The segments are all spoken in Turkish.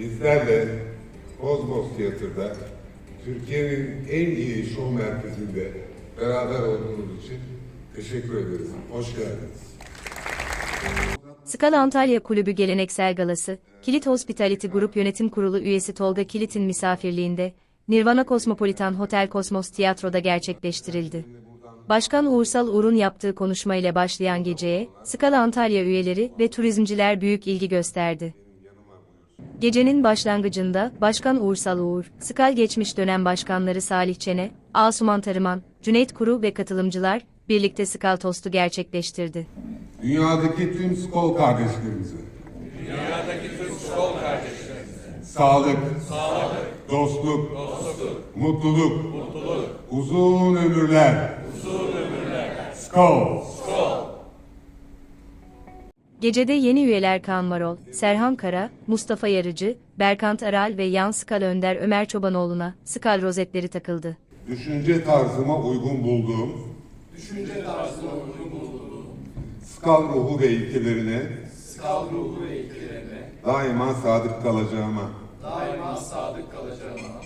Bizlerle Kozmos Tiyatro'da Türkiye'nin en iyi şov merkezinde beraber olduğunuz için teşekkür ederiz. Hoş geldiniz. Skala Antalya Kulübü Geleneksel Galası, Kilit Hospitality Grup Yönetim Kurulu üyesi Tolga Kilit'in misafirliğinde, Nirvana Cosmopolitan Hotel Kosmos Tiyatro'da gerçekleştirildi. Başkan Uğursal Uğur'un yaptığı konuşmayla başlayan geceye, Skala Antalya üyeleri ve turizmciler büyük ilgi gösterdi. Gecenin başlangıcında Başkan Uğursal Uğur, Skal geçmiş dönem başkanları Salih Çene, Asuman Tarıman, Cüneyt Kuru ve katılımcılar birlikte Skal Tostu gerçekleştirdi. Dünyadaki tüm skol kardeşlerimize. Dünyadaki tüm skol kardeşlerimize. Sağlık, dostluk, mutluluk, uzun ömürler. Uzun ömürler. Skol. Gecede yeni üyeler Kaan Marol, Serhan Kara, Mustafa Yarıcı, Berkant Aral ve Yan Skal Önder Ömer Çobanoğlu'na skal rozetleri takıldı. Düşünce tarzıma uygun bulduğum düşünce tarzına uygun bulunduğu, skal ruhu ve ilkelerine skal ruhu ve ilkelerine daima sadık kalacağıma, daima sadık kalacağıma,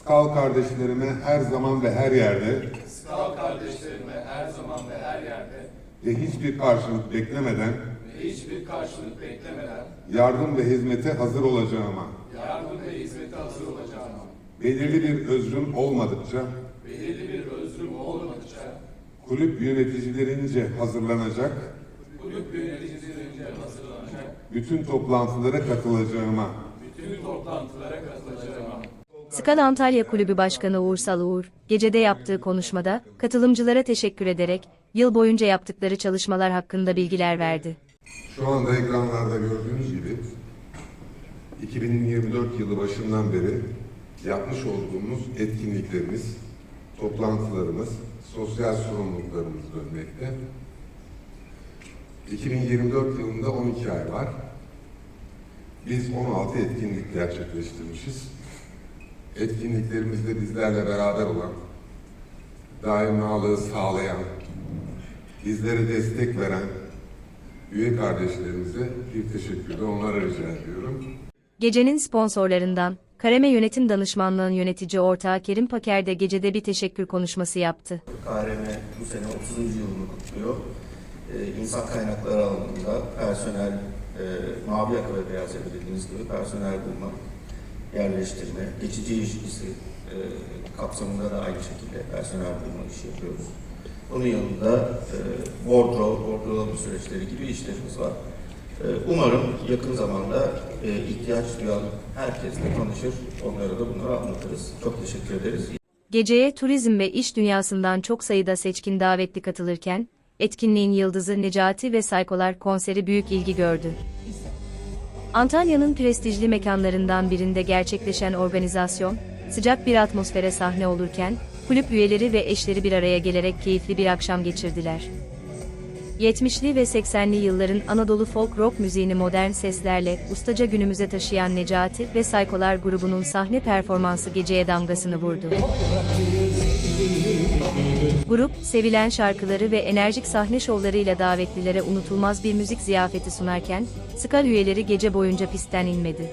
skal kardeşlerime her zaman ve her yerde skal kardeşlerime her zaman ve her yerde ve hiçbir karşılık beklemeden ve hiçbir karşılık beklemeden yardım ve hizmete hazır olacağıma, yardım ve hizmete hazır olacağıma, belirli bir özrüm olmadıkça belirli bir özrüm olmadıkça, kulüp yöneticilerince hazırlanacak kulüp yöneticilerince hazırlanacak, bütün toplantılara katılacağıma, bütün toplantılara katılacağıma, Skal Antalya Kulübü Başkanı Uğursal Uğur, gecede yaptığı konuşmada, katılımcılara teşekkür ederek, yıl boyunca yaptıkları çalışmalar hakkında bilgiler verdi. Şu anda ekranlarda gördüğünüz gibi 2024 yılı başından beri yapmış olduğumuz etkinliklerimiz, toplantılarımız, sosyal sorumluluklarımız dönmekte. 2024 yılında 12 ay var. Biz 16 etkinlik gerçekleştirmişiz. Etkinliklerimizde bizlerle beraber olan, daimnalığı sağlayan, bizlere destek veren üye kardeşlerimize bir teşekkür de onlara rica ediyorum. Gecenin sponsorlarından, Kareme Yönetim Danışmanlığı'nın yönetici ortağı Kerim Paker de gecede bir teşekkür konuşması yaptı. KRM bu sene 30. yılını kutluyor. Ee, insan kaynakları alanında personel, e, mavi yaka ve beyaz yaka dediğimiz gibi personel bulma, yerleştirme, geçici iş izi e, kapsamında da aynı şekilde personel bulma işi yapıyoruz. Onun yanında e, wardrobe, wardrobe süreçleri gibi işlerimiz var. E, umarım yakın zamanda e, ihtiyaç duyan herkesle tanışır, onlara da bunları anlatırız. Çok teşekkür ederiz. Geceye turizm ve iş dünyasından çok sayıda seçkin davetli katılırken, etkinliğin yıldızı Necati ve Saykolar konseri büyük ilgi gördü. Antalya'nın prestijli mekanlarından birinde gerçekleşen organizasyon, sıcak bir atmosfere sahne olurken, kulüp üyeleri ve eşleri bir araya gelerek keyifli bir akşam geçirdiler. 70'li ve 80'li yılların Anadolu folk rock müziğini modern seslerle ustaca günümüze taşıyan Necati ve Saykolar grubunun sahne performansı geceye damgasını vurdu. Grup, sevilen şarkıları ve enerjik sahne şovlarıyla davetlilere unutulmaz bir müzik ziyafeti sunarken, Skal üyeleri gece boyunca pistten inmedi.